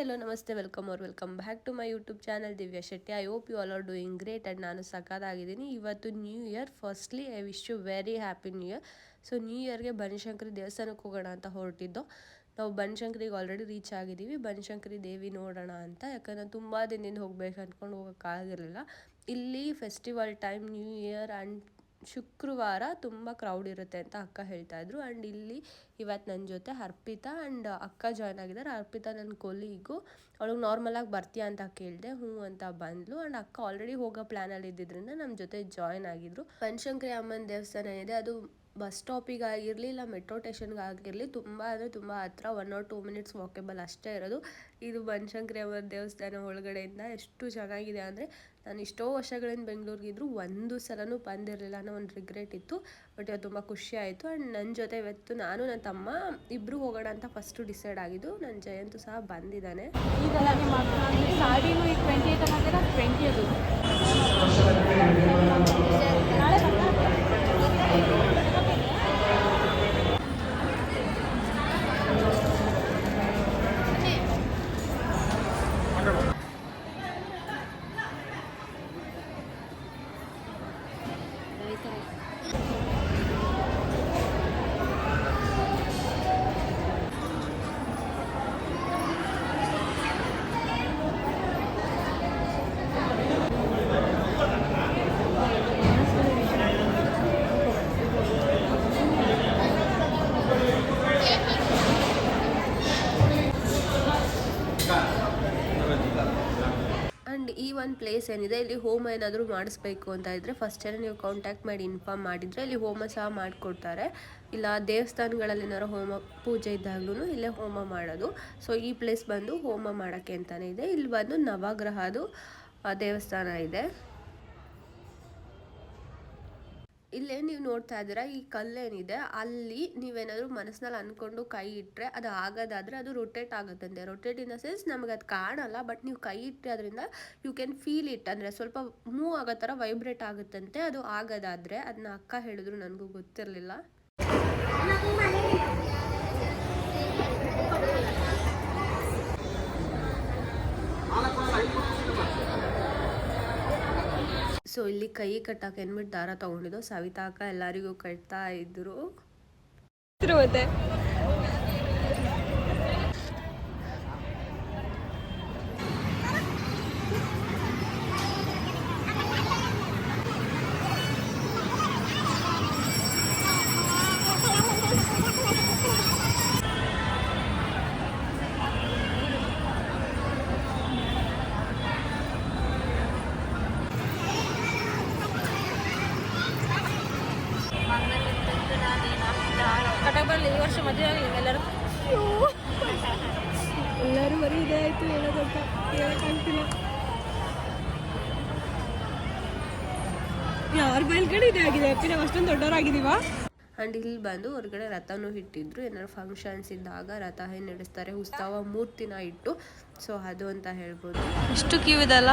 ಎಲ್ಲೋ ನಮಸ್ತೆ ವೆಲ್ಕಮ್ ಅವ್ರು welcome back to my YouTube channel Divya Shetty I hope you all are doing great and ನಾನು ಸಖತ್ತಾಗಿದ್ದೀನಿ ಇವತ್ತು new year firstly I wish you very happy new year so new ಇಯರ್ಗೆ ಬನಶಂಕರಿ ದೇವಸ್ಥಾನಕ್ಕೆ ಹೋಗೋಣ ಅಂತ ಹೊರಟಿದ್ದು. ನಾವು ಬನಶಂಕರಿಗೆ ಆಲ್ರೆಡಿ ರೀಚ್ ಆಗಿದ್ದೀವಿ. ಬನಶಂಕರಿ ದೇವಿ ನೋಡೋಣ ಅಂತ. ಯಾಕಂದ್ರೆ ತುಂಬ ದಿನದಿಂದ ಹೋಗ್ಬೇಕು ಅಂದ್ಕೊಂಡು ಹೋಗೋಕ್ಕಾಗಿರಲಿಲ್ಲ ಇಲ್ಲಿ festival time new year and ಶುಕ್ರವಾರ ತುಂಬ ಕ್ರೌಡ್ ಇರುತ್ತೆ ಅಂತ ಅಕ್ಕ ಹೇಳ್ತಾ ಇದ್ರು. ಆ್ಯಂಡ್ ಇಲ್ಲಿ ಇವತ್ತು ನನ್ನ ಜೊತೆ ಅರ್ಪಿತಾ ಆ್ಯಂಡ್ ಅಕ್ಕ ಜಾಯ್ನ್ ಆಗಿದ್ದಾರೆ. ಅರ್ಪಿತಾ ನನ್ನ ಕೊಲೀಗು ಅವಳಿಗೆ ನಾರ್ಮಲಾಗಿ ಬರ್ತೀಯಾ ಅಂತ ಕೇಳಿದೆ, ಹ್ಞೂ ಅಂತ ಬಂದ್ಲು. ಆ್ಯಂಡ್ ಅಕ್ಕ ಆಲ್ರೆಡಿ ಹೋಗೋ ಪ್ಲ್ಯಾನಲ್ಲಿ ಇದ್ದಿದ್ದರಿಂದ ನಮ್ಮ ಜೊತೆ ಜಾಯ್ನ್ ಆಗಿದ್ರು. ಬನಶಂಕರಿ ಅಮ್ಮನ ದೇವಸ್ಥಾನ ಇದೆ. ಅದು ಬಸ್ ಸ್ಟಾಪಿಗೆ ಆಗಿರಲಿ ಇಲ್ಲ ಮೆಟ್ರೋ ಸ್ಟೇಷನ್ಗೆ ಆಗಿರಲಿ, ತುಂಬ ಅಂದರೆ ತುಂಬ ಹತ್ರ one or two minutes walkable ಅಷ್ಟೇ ಇರೋದು. ಇದು ಬನಶಂಕರಿ ಅಮ್ಮನ ದೇವಸ್ಥಾನ ಒಳಗಡೆಯಿಂದ ಎಷ್ಟು ಚೆನ್ನಾಗಿದೆ ಅಂದರೆ ನಾನು ಎಷ್ಟೋ ವರ್ಷಗಳಿಂದ ಬೆಂಗಳೂರಿಗಿದ್ರು ಒಂದು ಸಲನೂ ಬಂದಿರಲಿಲ್ಲ ಅನ್ನೋ ಒಂದು ರಿಗ್ರೆಟ್ ಇತ್ತು. ಬಟ್ ಅದು ತುಂಬ ಖುಷಿ ಆಯಿತು. ಆ್ಯಂಡ್ ನನ್ನ ಜೊತೆ ಇವತ್ತು ನಾನು ನನ್ನ ತಮ್ಮ ಇಬ್ಬರು ಹೋಗೋಣ ಅಂತ ಫಸ್ಟು ಡಿಸೈಡ್ ಆಗಿದ್ದು. ನನ್ನ ಜಯಂತು ಸಹ ಬಂದಿದ್ದಾನೆ. ಈಗ ಆ್ಯಂಡ್ ಈ ಒಂದು ಪ್ಲೇಸ್ ಏನಿದೆ, ಇಲ್ಲಿ ಹೋಮ ಏನಾದರೂ ಮಾಡಿಸ್ಬೇಕು ಅಂತ ಇದ್ದರೆ ಫಸ್ಟೇ ನೀವು ಕಾಂಟ್ಯಾಕ್ಟ್ ಮಾಡಿ ಇನ್ಫಾರ್ಮ್ ಮಾಡಿದರೆ ಇಲ್ಲಿ ಹೋಮ ಸಹ ಮಾಡಿಕೊಡ್ತಾರೆ. ಇಲ್ಲ, ದೇವಸ್ಥಾನಗಳಲ್ಲಿ ಏನಾರು ಹೋಮ ಪೂಜೆ ಇದ್ದಾಗ್ಲೂ ಇಲ್ಲೇ ಹೋಮ ಮಾಡೋದು. ಸೊ ಈ ಪ್ಲೇಸ್ ಬಂದು ಹೋಮ ಮಾಡೋಕ್ಕೆ ಅಂತಲೇ ಇದೆ. ಇಲ್ಲಿ ಬಂದು ನವಗ್ರಹದು ದೇವಸ್ಥಾನ ಇದೆ. ಇಲ್ಲೇ ನೀವು ನೋಡ್ತಾ ಇದ್ದೀರಾ, ಈ ಕಲ್ಲೇನಿದೆ, ಅಲ್ಲಿ ನೀವೇನಾದರೂ ಮನಸ್ಸಿನಲ್ಲಿ ಅಂದ್ಕೊಂಡು ಕೈ ಇಟ್ಟರೆ ಅದು ಆಗೋದಾದರೆ ಅದು ರೊಟೇಟ್ ಆಗುತ್ತಂತೆ ರೊಟೇಟ್ ಇನ್ ದ ಸೆನ್ಸ್ ನಮಗೆ ಅದು ಕಾಣಲ್ಲ ಬಟ್ ನೀವು ಕೈ ಇಟ್ಟರೆ ಅದರಿಂದ ಯು ಕ್ಯಾನ್ ಫೀಲ್ ಇಟ್ ಅಂದರೆ ಸ್ವಲ್ಪ ಮೂವ್ ಆಗೋ ಥರ ವೈಬ್ರೇಟ್ ಆಗುತ್ತಂತೆ ಅದು ಆಗೋದಾದರೆ. ಅದನ್ನ ಅಕ್ಕ ಹೇಳಿದ್ರು, ನನಗೂ ಗೊತ್ತಿರಲಿಲ್ಲ. ಸೊ ಇಲ್ಲಿ ಕೈ ಕಟ್ಟಕ್ಕೆ ಏನ್ಬಿಟ್ಟು ದಾರ ತೊಗೊಂಡಿದ್ದು ಸವಿತಾಕ ಎಲ್ಲರಿಗೂ ಕಟ್ತಾ ಇದ್ರು. ಬರಲಿ ಈ ವರ್ಷ ಮದುವೆ ಆಗಲಿ ಎಲ್ಲರೂ ಎಲ್ಲರೂ ಬರೀ ಇದೇ ಆಯಿತು ಹೇಳೋದಂತ ಹೇಳೋಕ್ಕಾಗ್ತಿಲ್ಲ ಯಾರ ಬಯಲ್ಗಡೆ ಇದೇ ಆಗಿದೆ. ಅಪ್ಪಿ ನಾವು ಅಷ್ಟೊಂದು ದೊಡ್ಡವರಾಗಿದ್ದೀವಾ? ಆ್ಯಂಡ್ ಇಲ್ಲಿ ಬಂದು ಹೊರಗಡೆ ರಥನೂ ಇಟ್ಟಿದ್ರು. ಏನಾದ್ರು ಫಂಕ್ಷನ್ಸ್ ಇದ್ದಾಗ ರಥ ಏನು ನಡೆಸ್ತಾರೆ ಉತ್ಸವ ಮೂರ್ತಿನ ಇಟ್ಟು. ಸೊ ಅದು ಅಂತ ಹೇಳ್ಬೋದು. ಇಷ್ಟು ಕ್ಯೂ ಇದಲ್ಲ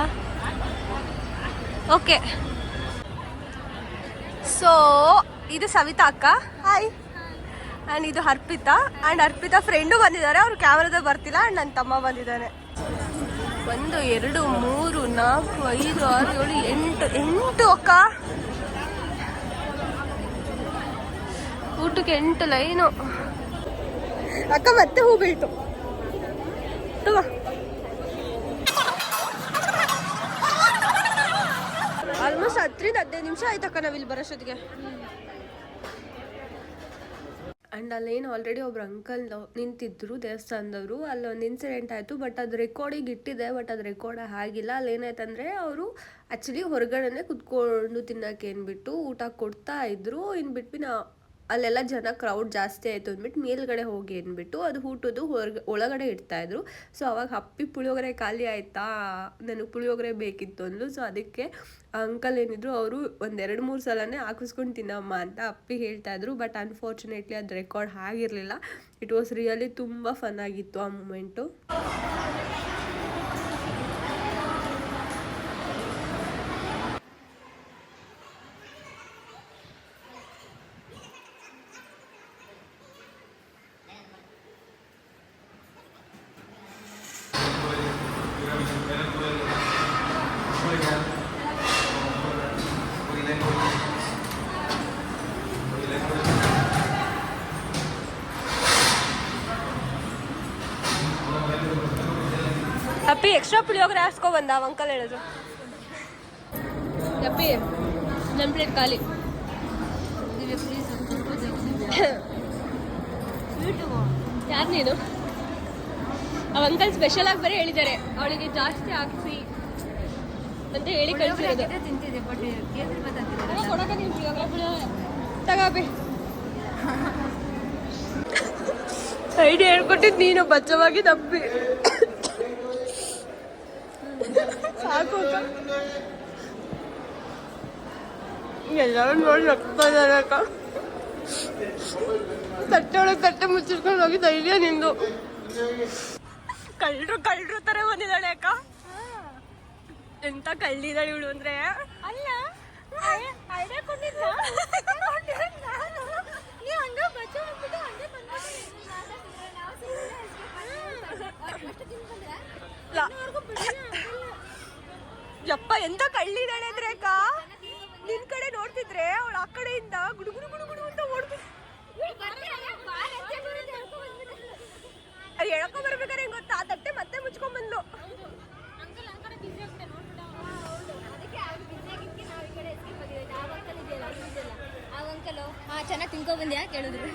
ಓಕೆ ಸೊ ಇದು ಸವಿತಾ ಅಕ್ಕ? ಹಾಯ್ ಆ್ಯಂಡ್ ಇದು ಅರ್ಪಿತಾ. ಆ್ಯಂಡ್ ಅರ್ಪಿತಾ ಫ್ರೆಂಡು ಬಂದಿದ್ದಾರೆ. ಅವ್ರು ಕ್ಯಾಮ್ರಾದ ಬರ್ತಿಲ್ಲ. ಆ್ಯಂಡ್ ನನ್ನ ತಮ್ಮ ಬಂದಿದ್ದಾನೆ. ಒಂದು, ಎರಡು, ಮೂರು, ನಾಲ್ಕು, ಐದು, ಆರು, ಏಳು, ಎಂಟು ಎಂಟು ಅಕ್ಕ. ಊಟಕ್ಕೆ ಎಂಟು ಲೈನು. ಅಕ್ಕ, ಮತ್ತೆ ಹೂ ಬೀಳ್ತು. ಆಲ್ಮೋಸ್ಟ್ ಹತ್ತರಿಂದ ಹದಿನೈದು ನಿಮಿಷ ಆಯ್ತಕ್ಕ ನಾವಿಲ್ಲಿ ಬರೋಷ್ಟೊತ್ತಿಗೆ. ಆ್ಯಂಡ್ ಅಲ್ಲೇನು ಆಲ್ರೆಡಿ ಒಬ್ರು ಅಂಕಲ್ ನಿಂತಿದ್ರು ದೇವಸ್ಥಾನದವರು, ಅಲ್ಲೊಂದು ಇನ್ಸಿಡೆಂಟ್ ಆಯಿತು ಬಟ್ ಅದು ರೆಕಾರ್ಡಿಗೆ ಇಟ್ಟಿದೆ ಬಟ್ ಅದು ರೆಕಾರ್ಡ್ ಆಗಿಲ್ಲ. ಅಲ್ಲೇನಾಯ್ತಂದರೆ ಅವರು ಆ್ಯಕ್ಚುಲಿ ಹೊರಗಡೆನೆ ಕುತ್ಕೊಂಡು ತಿನ್ನಕ್ಕೆ ಏನ್ಬಿಟ್ಟು ಊಟ ಕೊಡ್ತಾ ಇದ್ರು. ಇನ್ನು ನಾ ಅಲ್ಲೆಲ್ಲ ಜನ ಕ್ರೌಡ್ ಜಾಸ್ತಿ ಆಯಿತು ಅಂದ್ಬಿಟ್ಟು ಮೇಲ್ಗಡೆ ಹೋಗಿ ಅಂದ್ಬಿಟ್ಟು ಅದು ಊಟದ್ದು ಹೊರಗೆ, ಒಳಗಡೆ ಇಡ್ತಾ ಇದ್ರು. ಸೊ ಅವಾಗ ಹಪ್ಪಿ ಪುಳಿಯೋಗರೆ ಖಾಲಿ ಆಯಿತಾ? ನನಗೆ ಪುಳಿಯೋಗರೆ ಬೇಕಿತ್ತು ಅಂದ್ಲು. ಸೊ ಅದಕ್ಕೆ ಅಂಕಲ್ ಏನಿದ್ರು ಅವರು ಒಂದೆರಡು ಮೂರು ಸಲನೇ ಹಾಕಿಸ್ಕೊಂಡು ತಿನ್ನಮ್ಮ ಅಂತ ಅಪ್ಪಿ ಹೇಳ್ತಾಯಿದ್ರು ಬಟ್ ಅನ್ಫಾರ್ಚುನೇಟ್ಲಿ ಅದು ರೆಕಾರ್ಡ್ ಆಗಿರಲಿಲ್ಲ. ಇಟ್ ವಾಸ್ ರಿಯಲಿ ತುಂಬ ಫನ್ ಆಗಿತ್ತು ಆ ಮೂಮೆಂಟು ಅಪ್ಪಿ ಎಕ್ಸ್ಟ್ರಾ ಪುಳಿಯೋಗರೆ ಹಾಸ್ಕೊ ಬಂದ ಅವ ಅಂಕಲ್ ಹೇಳಿದ್ರು. ಅಪ್ಪಿ ನಮ್ಮ ಪ್ಲೇಟ್ ಖಾಲಿ. ಯಾರು ನೀನು? ಅವ ಅಂಕಲ್ ಸ್ಪೆಷಲ್ ಆಗಿ ಬರೀ ಹೇಳಿದ್ದಾರೆ. ಅವಳಿಗೆ ಜಾಸ್ತಿ ಹಾಕ್ಸಿ ಅಂತ ಹೇಳಿ ಕಳ್ಸಿರೋದು. ತಗೋಬಿ ಐಡಿಯಾ ಹೇಳ್ಕೊಟ್ಟಿದ್ ನೀನು ಬಚ್ಚವಾಗಿ ತಪ್ಪಿ ಸಾಕು. ಎಲ್ಲರೂ ನೋಡಿ ನಗ್ತಾ ಇದ್ದಾರೆ ಅಕ್ಕ ತಟ್ಟೆ ಒಳಗೆ ತಟ್ಟೆ ಮುಚ್ಚಿಟ್ಕೊಂಡು ಹೋಗಿ ಧೈರ್ಯ ನಿಂದು ಕಳ್ಳರು ಕಳ್ಳರು ತರ ಬಂದಿದ್ದಾಳೆ ಅಕ್ಕ ಎಂತ ಕಳ್ಳಿದಾಳೆ ಇವಳು ಅಂದ್ರೆ ಅಲ್ಲ ಐಡಿಯಾ ಕೊಟ್ಟಿದ್ದ ನೀವು ಹಂಗ ಬಚ್ಚ ಹೋಗ್ಬಿಟ್ಟು ಹಂಗೆ ಲ- ಯಪ್ಪ ಎಂತ ಕಳ್ಳಿದಾಳೆ ಅಂದ್ರೆ ಅಕ್ಕ? ನಿನ್ ಕಡೆ ನೋಡ್ತಿದ್ರೆ ಅವಳು ಆ ಕಡೆಯಿಂದ ಗುಡುಗುಡು ಗುಡು ಗುಡು ಗುಡು ಅಂತ ಓಡ್ತಿದ್ರು ಅದು ಎಳ್ಕೊ ಬರ್ಬೇಕಾದ್ರೆ ಹೆಂಗ್ ಗೊತ್ತಾ? ಆ ತಟ್ಟೆ ಮತ್ತೆ ಮುಚ್ಕೊಂಡ್ ಬಂದ್ಲು. ಚೆನ್ನಾಗಿ ತಿನ್ಕೊ ಬಂದ್ಯಾ? ಕೇಳಿದ್ರು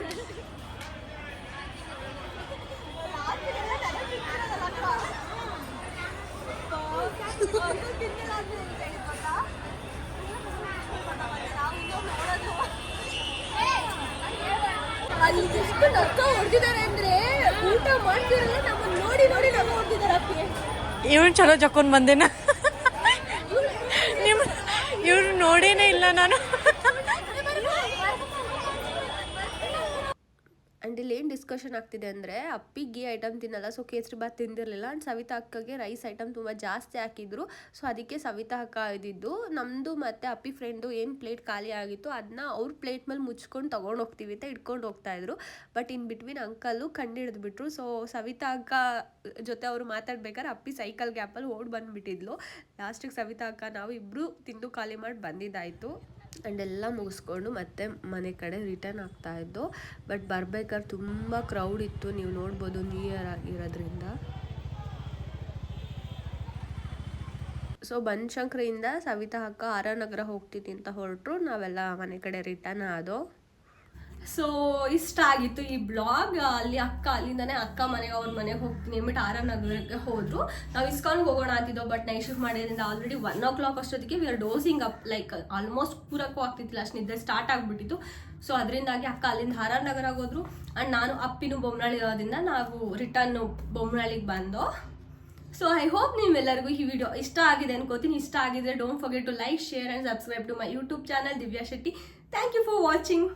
ಎಷ್ಟು ನಕ್ಕ ಹೊಡೆದಿದ್ದಾರೆ ಅಂದ್ರೆ ಊಟ ಮಾಡ್ತಿರಲ್ಲ ನಮ್ಮನ್ನ ನೋಡಿ ನೋಡಿ ನಕ್ಕ ಹೊಡೆದಿದ್ದಾರೆ ಅಪ್ಪಿಗೆ ಇವಳು ಚಲೋ ಜಕ್ಕೊಂಡ್ ಬಂದೇನ? ನಿಮ್ಮ ಇವ್ರು ನೋಡೇನೇ ಇಲ್ಲ ನಾನು. ಆ್ಯಂಡ್ ಇಲ್ಲಿ ಏನು ಡಿಸ್ಕಷನ್ ಆಗ್ತಿದೆ ಅಂದರೆ ಅಪ್ಪಿಗೆ ಐಟಮ್ ತಿನ್ನಲ್ಲ ಸೊ ಕೇಸರಿ ಬಾತ್ ತಿಂದಿರಲಿಲ್ಲ. ಆ್ಯಂಡ್ ಸವಿತಾ ಅಕ್ಕಗೆ ರೈಸ್ ಐಟಮ್ ತುಂಬ ಜಾಸ್ತಿ ಹಾಕಿದ್ರು. ಸೊ ಅದಕ್ಕೆ ಸವಿತಾ ಅಕ್ಕ ಇದ್ದಿದ್ದು ನಮ್ಮದು ಮತ್ತು ಅಪ್ಪಿ ಫ್ರೆಂಡು ಏನು ಪ್ಲೇಟ್ ಖಾಲಿ ಆಗಿತ್ತು ಅದನ್ನ ಅವ್ರ ಪ್ಲೇಟ್ ಮೇಲೆ ಮುಚ್ಕೊಂಡು ತೊಗೊಂಡು ಹೋಗ್ತೀವಿ ಅಂತ ಇಟ್ಕೊಂಡು ಹೋಗ್ತಾಯಿದ್ರು ಬಟ್ ಇನ್ ಬಿಟ್ವೀನ್ ಅಂಕಲ್ಲು ಕಂಡು ಹಿಡಿದ್ಬಿಟ್ರು ಸೊ ಸವಿತಾ ಅಕ್ಕ ಜೊತೆ ಅವರು ಮಾತಾಡ್ಬೇಕಾದ್ರೆ ಅಪ್ಪಿ ಸೈಕಲ್ ಗ್ಯಾಪಲ್ಲಿ ಓಡ್ ಬಂದುಬಿಟ್ಟಿದ್ಲು. ಲಾಸ್ಟಿಗೆ ಸವಿತಾ ಅಕ್ಕ ನಾವು ಇಬ್ಬರು ತಿಂದು ಖಾಲಿ ಮಾಡಿ ಬಂದಿದ್ದಾಯಿತು ಆ್ಯಂಡ್ ಎಲ್ಲ ಮುಗಿಸ್ಕೊಂಡು ಮತ್ತೆ ಮನೆ ಕಡೆ ರಿಟರ್ನ್ ಆಗ್ತಾ ಇದ್ದು ಬಟ್ ಬರ್ಬೇಕಾದ್ರೆ ತುಂಬ ಕ್ರೌಡ್ ಇತ್ತು. ನೀವು ನೋಡ್ಬೋದು ನ್ಯೂ ಇಯರ್ ಆಗಿರೋದ್ರಿಂದ. ಸೊ ಬನಶಂಕರಿಯಿಂದ ಸವಿತಾ ಅಕ್ಕ ಆರ್ ನಗರ ಹೋಗ್ತೀನಿ ಅಂತ ಹೊರಟರು. ನಾವೆಲ್ಲ ಮನೆ ಕಡೆ ರಿಟರ್ನ್ ಆದೋ ಸೊ ಇಷ್ಟ ಆಗಿತ್ತು ಈ ಬ್ಲಾಗ್ ಅಲ್ಲಿ ಅಕ್ಕ, ಅಲ್ಲಿಂದನೇ ಅಕ್ಕ ಮನೆಗೆ, ಅವ್ರ ಮನೆಗೆ ಹೋಗ್ತೀನಿ ಅಂದ್ಬಿಟ್ಟು ಆರಾಮ್ ಆರ್ ನಗರಕ್ಕೆ ಹೋದ್ರು. ನಾವು ಇಸ್ಕಾನ್ಗೆ ಹೋಗೋಣ ಅಂತಿದ್ದೋ ಬಟ್ ನೈಟ್ ಶಿಫ್ಟ್ ಮಾಡಿದ್ರಿಂದ ಆಲ್ರೆಡಿ ಒನ್ ಓ ಕ್ಲಾಕ್ ಅಷ್ಟೊತ್ತಿಗೆ we are dozing up like almost ಪೂರಕ್ಕೂ ಆಗ್ತಿತ್ತಿಲ್ಲ ಅಷ್ಟು ನಿದ್ದೆ ಸ್ಟಾರ್ಟ್ ಆಗಿಬಿಟ್ಟಿತ್ತು. ಸೊ ಅದರಿಂದಾಗಿ ಅಕ್ಕ ಅಲ್ಲಿಂದ ಆರ್ ಆರ್ ನಗರ ಹೋದ್ರು. ಆ್ಯಂಡ್ ನಾನು ಅಪ್ಪಿನೂ ಬೊಮ್ಮನಹಳ್ಳಿ ಇರೋದ್ರಿಂದ ನಾವು ರಿಟರ್ನ್ ಬೊಮ್ಮನಹಳ್ಳಿಗೆ ಬಂದು. ಸೊ ಐ ಹೋಪ್ ನಿಮ್ಮೆಲ್ಲರಿಗೂ ಈ ವಿಡಿಯೋ ಇಷ್ಟ ಆಗಿದೆ ಅನ್ಕೋತೀನಿ. ಇಷ್ಟ ಆಗಿದ್ರೆ don't forget to like share and subscribe to my YouTube channel Divya Shetty thank you for watching